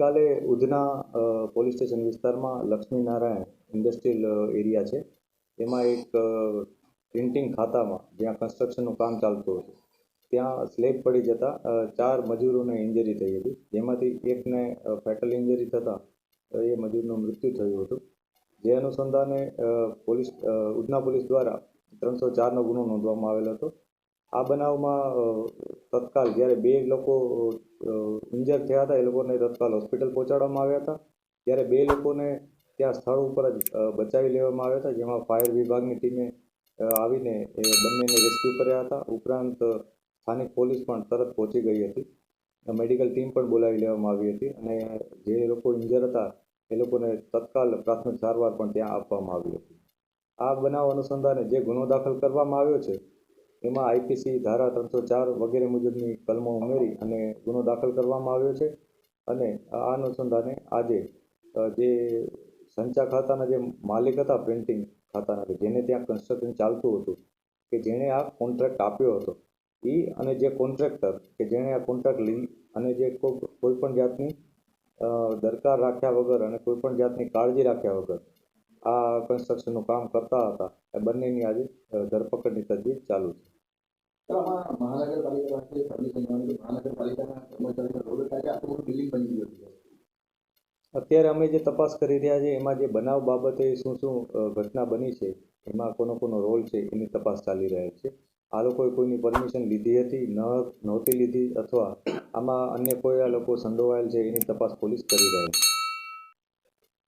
ગઈકાલે Udhna police station વિસ્તારમાં Laxminarayan industrial area છે. એમાં એક પ્રિન્ટિંગ ખાતામાં જ્યાં કન્સ્ટ્રક્શનનું કામ ચાલતું હતું, ત્યાં સ્લેબ પડી જતાં ચાર મજૂરોને ઇન્જરી થઈ હતી. જેમાંથી એકને ફેટલ ઇન્જરી થતાં એ મજૂરનું મૃત્યુ થયું હતું. જે અનુસંધાને પોલીસ ઉધના પોલીસ દ્વારા ત્રણસો ચારનો ગુનો નોંધવામાં આવેલો હતો. આ બનાવમાં તત્કાલ જ્યારે બે લોકો ઇન્જર થયા હતા, એ લોકોને તત્કાલ હોસ્પિટલ પહોંચાડવામાં આવ્યા હતા. ત્યારે બે લોકોને ત્યાં સ્થળ ઉપર જ બચાવી લેવામાં આવ્યા હતા, જેમાં ફાયર વિભાગની ટીમે આવીને એ બંનેને રેસ્ક્યુ કર્યા હતા. ઉપરાંત સ્થાનિક પોલીસ પણ તરત પહોંચી ગઈ હતી. મેડિકલ ટીમ પણ બોલાવી લેવામાં આવી હતી. અને જે લોકો ઇન્જર હતા, એ લોકોને તત્કાલ પ્રાથમિક સારવાર પણ ત્યાં આપવામાં આવી હતી. આ બનાવ અનુસંધાને જે ગુનો દાખલ કરવામાં આવ્યો છે એમાં આઈપીસી ધારા ત્રણસો ચાર વગેરે મુજબની કલમો ઉમેરી અને ગુનો દાખલ કરવામાં આવ્યો છે. અને આ અનુસંધાને આજે જે સંચા ખાતાના જે માલિક હતા, પ્રિન્ટિંગ ખાતાના જેને ત્યાં કન્સ્ટ્રક્શન ચાલતું હતું, કે જેણે આ કોન્ટ્રાક્ટ આપ્યો હતો એ અને જે કોન્ટ્રાક્ટર કે જેણે આ કોન્ટ્રાક્ટ લઈ અને જે કોઈ પણ જાતની દરકાર રાખ્યા વગર અને કોઈ પણ જાતની કાળજી રાખ્યા વગર આ કન્સ્ટ્રક્શનનું કામ કરતા હતા. એ બંનેની આજે ધરપકડની તજવીજ ચાલુ છે. છે અત્યારે અમે જે તપાસ કરી રહ્યા છીએ, એમાં જે બનાવ બાબતે શું શું ઘટના બની છે, એમાં કોનો કોનો રોલ છે, એની તપાસ ચાલી રહી છે. આ લોકોએ કોઈની પરમિશન લીધી હતી, ન, નહોતી લીધી, અથવા આમાં અન્ય કોઈ આ લોકો સંડોવાયેલ છે, એની તપાસ પોલીસ કરી રહી છે.